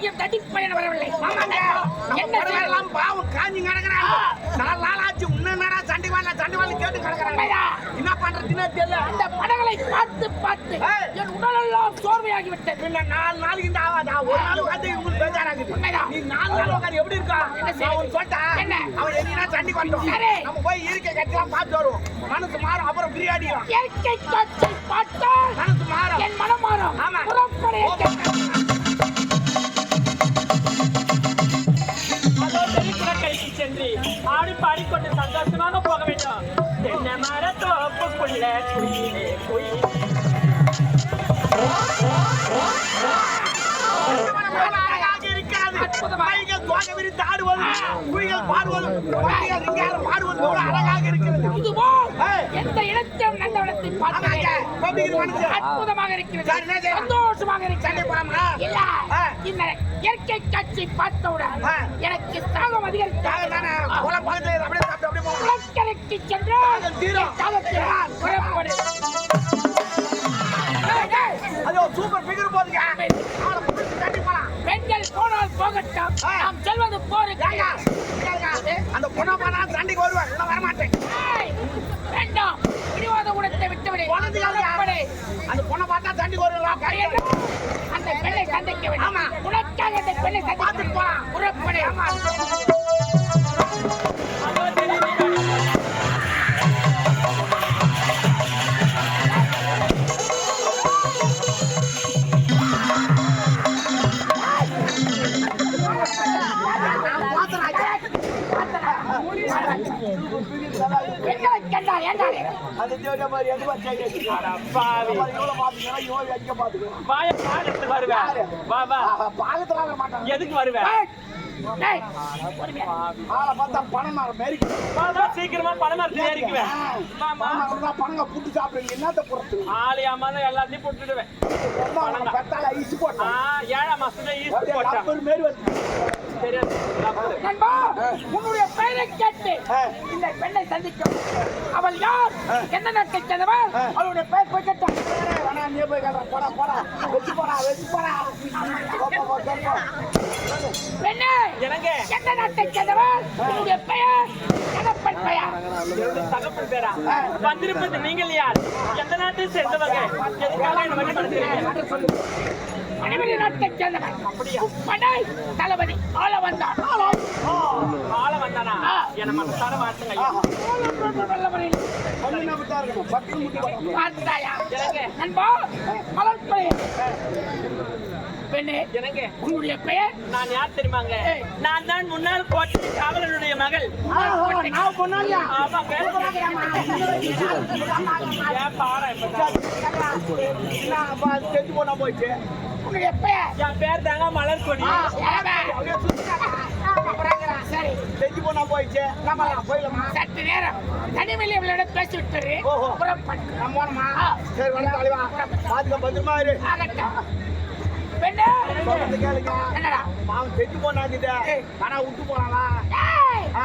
பாகியம் தட்டி பயணம் வரவில்லை. என்ன நம்ம செய்ய- எல்லாம் பாவம் காஞ்சி கிடக்குறாங்க. நாலு நாள் ஆச்சு இன்னும் நேரம் சண்டை வரல சண்டை வரல கேட்டு கிடக்குறாங்க? என்ன பண்றதுன்னு தெரியல அந்த படங்களை பார்த்து பார்த்து. என் உடலெல்லாம் சோர்வையாகி விட்டது பின்ன நாலு நாளைக்கு இந்த ஆகாதா. ஒரு நாள் உட்காந்து உங்களுக்கு பேஜாராகுது உண்மைதான். நீ நாலு நாள் உட்காந்து எப்படி இருக்கா? என்ன உனக்கு சொல்லிட்டேன். என்ன? அவன் எதுனா சண்டைக்கு வந்துட்டோம் சரி. நம்ம போய் இருக்கை கட்டிலாம் பார்த்து வருவோம். மனசு மாறும். அப்புறம் பிரியாடியும் இயற்கை காட்சி பார்த்தால் மனசு மாறும். என் மனம் மாறும். ஆமா. புறப்படு அழகாக இருக்கிறது. எந்த இடத்திலும் நல்ல இடத்தை? அற்புதமாக இருக்கிறது? சந்தோஷமாக இருக்கிறது இல்ல. இந்த இயற்கை காட்சி பார்த்தவுடன். எனக்கு தாகம் அதிகரித்தது குளக்கரைக்கு சென்று. தாகத்தினால் புறப்படு. அது சூப்பர் ஃபிகர் போதுங்க பெண்கள் போனால் போகட்டும். நாம் செல்வது போருக்கு அந்த பொண்ணை நான் சண்டைக்கு வருவேன் நான் வரமாட்டேன் வேண்டாம் பிடிவாத குணத்தை விட்டுவிடு. அந்த பொண்ணை பார்த்தா சண்டைக்கு வருவேன். அந்த பெண்ணை சந்திக்க வேண்டும் ஆமா. உனக்காக அந்த பெண்ணை சந்திக்க அந்த தேவதை மாதிரி எது செய்யுது? பாவி இவ்வளவு பாத்துக்கிறா, இவ்வளவு அடிக்க பாத்துக்கிறா. வாய வருவேன் வா வா பாகத்துல வர மாட்டாங்க. எதுக்கு வருவேன் ஏய், ஏய், பொறுமையா. ஆளை பார்த்தா பணம் மரம் மாதிரி. வா வா சீக்கிரமா பணம் அவர்தான் பணங்க புட்டு சாப்பிடுறீங்க. என்னத்த பொறுத்து? அம்மாதான் எல்லாத்தையும் போட்டுடுவேன். ஏழாம் மாசத்துல ஈஸ்ட் போட்டேன் மாதிரி வந்து. நண்பா, உன்னுடைய பெயரை கேட்டு. இந்த பெண்ணை சந்திக்கும் அவள் யார். எந்த நாட்டை சேர்ந்தவள் ஆ. அவளுடைய பெயர் போய் கேட்டான் வேணா, நீ போய். போடா, போடா. வச்சு போடா, வச்சு போடா. பெண்ணே எனக்கு எந்த நாட்டை சேர்ந்தவள் உன்னுடைய பெயர் கணப்பன் பெயர் தகப்பன் பேரா வந்திருப்பது நீங்கள் யார் எந்த நாட்டை சேர்ந்தவங்க எதுக்காக என்ன வழி நடத்துறீங்க மணிமணி நாட்டை சேர்ந்தவன் படை தளபதி ஆள வந்தான் ஆள வந்தானா ஆ. என்ன மனசார வாழ்த்துங்க ஐயா. வல்லவரில் வந்து நம்ம தான் இருக்கணும். பட்டு முட்டி வரணும். பார்த்தாயா எனக்கு நண்பா மலர்படி பெண்ணே எனக்கு உன்னுடைய பெயர் நான் யார் தெரியுமாங்க நான் தான் முன்னாள் கோட்டை காவலனுடைய மகள் நான் பொண்ணாலியா? என்ன, அது செத்து பெயர் என் பேர் தாங்க மலர் கொடி யாரவே? அப்படியே சுத்திட்டாங்க. சரி செத்து போனா போயிடுச்சு. நம்ம போயிடலாமா? சற்று நேரம் தனிமையில் இவளோட பேசி விட்டுரு. புறப்பட்டு போனோமா? சரி, வந்து தலைவா. பாத்துக்க, பத்திரமா இரு. ஆகட்டும் பெண்ணே. என்னடா அவன் செத்து போனாக்குது. ஆனா விட்டு ஆ,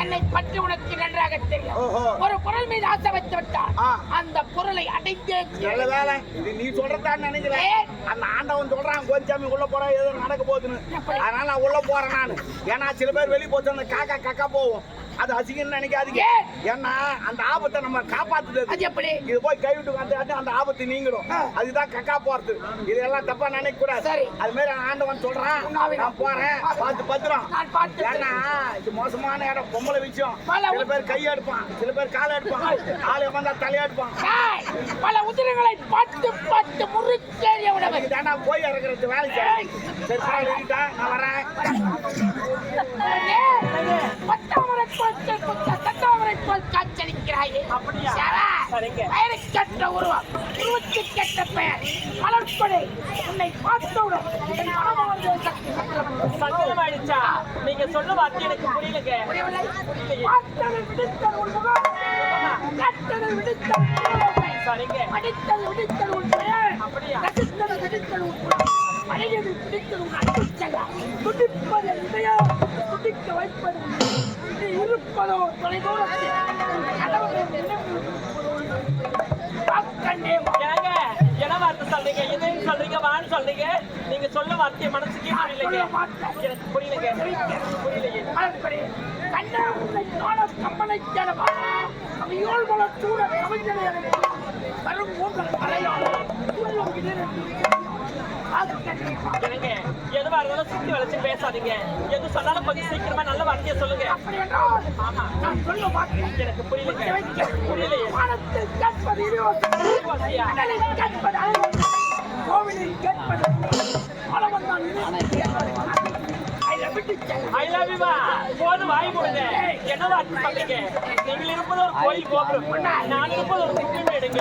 என்னை பற்றி உனக்கு நன்றாக தெரியும். ஒரு பொருள் மீது ஆசை வைத்து விட்டால் ஆ. அந்த பொருளை அடைந்தே நல்ல வேலை. இது நீ சொல்றதான்னு நினைக்கிறேன். அந்த ஆண்டவன் சொல்றான் கோச்சாமி உள்ள போறா ஏதோ நடக்க போகுதுன்னு அதனால நான் உள்ள போறேன் நான் ஏன்னா சில பேர் வெளியே போச்சு அந்த காக்கா கக்கா போகும் அது அசிங்கன்னு நினைக்காதீங்க. ஏன்? ஏன்னா அந்த ஆபத்தை நம்ம காப்பாத்துது அது எப்படி? இது போய் கைவிட்டு வந்து அந்த ஆபத்து நீங்கிடும். அதுதான் கக்கா போறது. இதெல்லாம் தப்பா நினைக்க கூடாது சரி. அது மாதிரி ஆண்டவன் சொல்றான். நான் போறேன். பார்த்து பத்திரம். ஏன்னா இது மோசமான இடம். பொம்பளை விஷயம். சில பேர் கையை எடுப்பான். சில பேர் காலை எடுப்பான். ஆளை வந்தா தலையை எடுப்பான். பல உதிரங்களை பார்த்து பார்த்து முறுக்கேறிய தாண்டா போய் இறங்குறது வேலை. சரி நான் வரேன். பத்தாமரை போல் புத்த சத்தாமரை போல் காட்சளிக்கிறாயே சரிங்க. பெயருக்கேற்ற உருவம் உருவத்துக்கேற்ற பெயர் மலர்படை உன்னை பார்த்தவுடன் என் மனமானது சக்தி ஆயிடுச்சா நீங்க சொல்ல வார்த்தை எனக்கு புரியலங்க? பார்த்ததை விடுத்தல் உன் முகம். கட்டதை புலமை. சரிங்க படித்தது விடுத்தல் உன் பெயர். அப்படியா? ரசித்தது விடுத்தல் உன் குணம். பழையது பிடித்தது உன் அன்பு செல்லம். துடிப்பது இதயம், எனக்கு புரியலைங்க புரியலையே மலர்படி, உன்னை காண கம்பனை தேடவா? கவியோல் மலர் சூட கவிஞனை உள்ளம் எனக்கு எதுவா இருந்தாலும் சுத்தி வளைச்சு பேசாதீங்க எது சொன்னாலும் கொஞ்சம் சீக்கிரமா நல்ல வார்த்தையை சொல்லுங்க அப்படி ஆமா நான் சொல்ல மாட்டேன். எனக்கு புரியலைங்க புரியலையே கேட்பது கோவிலில் கேட்பது ஐ லவ் வாய் போடுங்க நீங்கள் இருப்பது ஒரு கோயில் கோபுரம் நான் இருப்பது ஒரு குப்பை மேடுங்க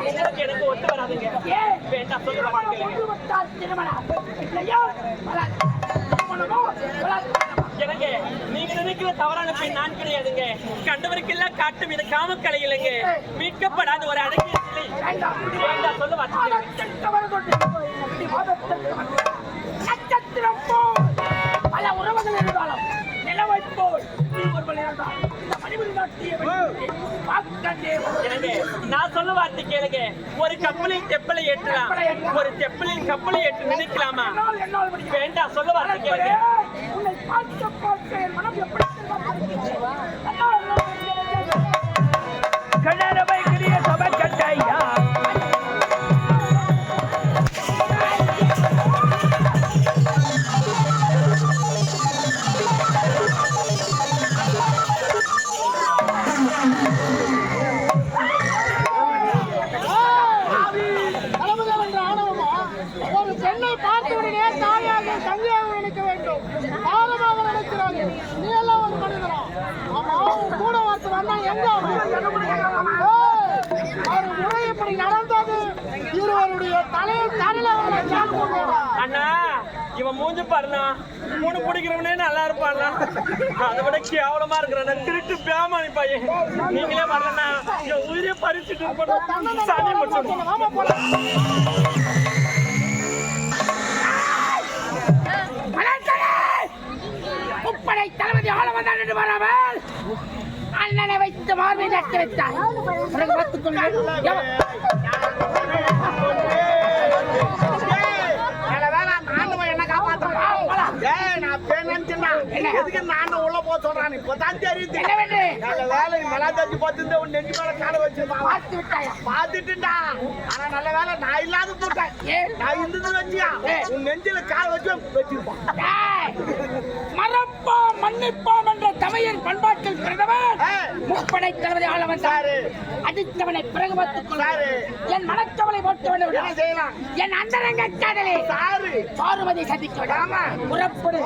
உங்களுக்கு எனக்கு ஒத்து வராதுங்க வேண்டாம் சொல்ல திருமணம் எனக்கு நீங்க நினைக்கிற தவறான பெண் நான் கிடையாதுங்க கண்டவருக்கெல்லாம் காட்டும் இது காமக்கலை இல்லைங்க மீட்கப்படாத ஒரு அடங்கிய சிலை வேண்டாம். சொல்ல நட்சத்திரம் போல். பல உறவுகள் இருந்தாலும் நிலவைப் போல் நீ ஒருவன் இருந்தால் நான் சொல்ல வார்த்தை கேளுங்க. ஒரு கப்பலில் தெப்பலை ஏற்றலாம். ஒரு தெப்பலில் கப்பலை ஏற்று நினைக்கலாமா? வேண்டாம் சொல்ல வார்த்தை கேளுங்க. எங்க? ஒரு முறை இப்படி நடந்தது இருவருடைய தலையில? அண்ணா இவன் மூஞ்சி பாருண்ணா. மூணு பிடிக்கிறவனே நல்லா இருப்பாண்ணா அதை விட கேவலமா இருக்கிறான் திருட்டு பேமானி பையன். நீங்களே வரலண்ணா. என் உயிரே பறிச்சுட்டு இருப்பேன் சாமி முடிச்சு வாமா போலாம். முப்படை தளபதி ஆள வந்தான் என்று வராமல் அண்ணனை வைத்து மார்பை நட்டு வைத்தார் பிறகு பார்த்துக் கொள்ளுங்கள் எவ- நல்ல வேளை அந்த ஆண்டவன் என்ன காப்பாத்துறான். ஏய், நான் பேர் நினைச்சேன்டா. எதுக்கு இந்த ஆண்டவன் உள்ள போக சொல்றான்? இப்பதான் தெரியுது. என்னவென்று நல்ல வேளை நீ நல்லா தெரிஞ்சு பார்த்திருந்தா உன் நெஞ்சு மேல காலை வச்சிருப்பான். பார்த்து விட்டாயா பார்த்துட்டுடா. ஆனா நல்ல வேளை நான் இல்லாத போட்டேன். ஏன்? நான் இருந்தது வச்சியா, உன் நெஞ்சில கால் வச்சு வச்சிருப்பான். மறப்போம் மன்னிப்போம் என்ற தமிழின் பண்பாட்டில் பிறந்தவன் முப்படை தளபதி ஆள வந்தார் அடித்தவனை பிறகு பார்த்துக் சாரு. கொள்ளுங்கள் என் மனக்கவலை போட்டவனை செய்யலாம்? என் அந்தரங்க காதலே. சாரு. பார்வதி சந்திக்க ஆமா. புறப்படு.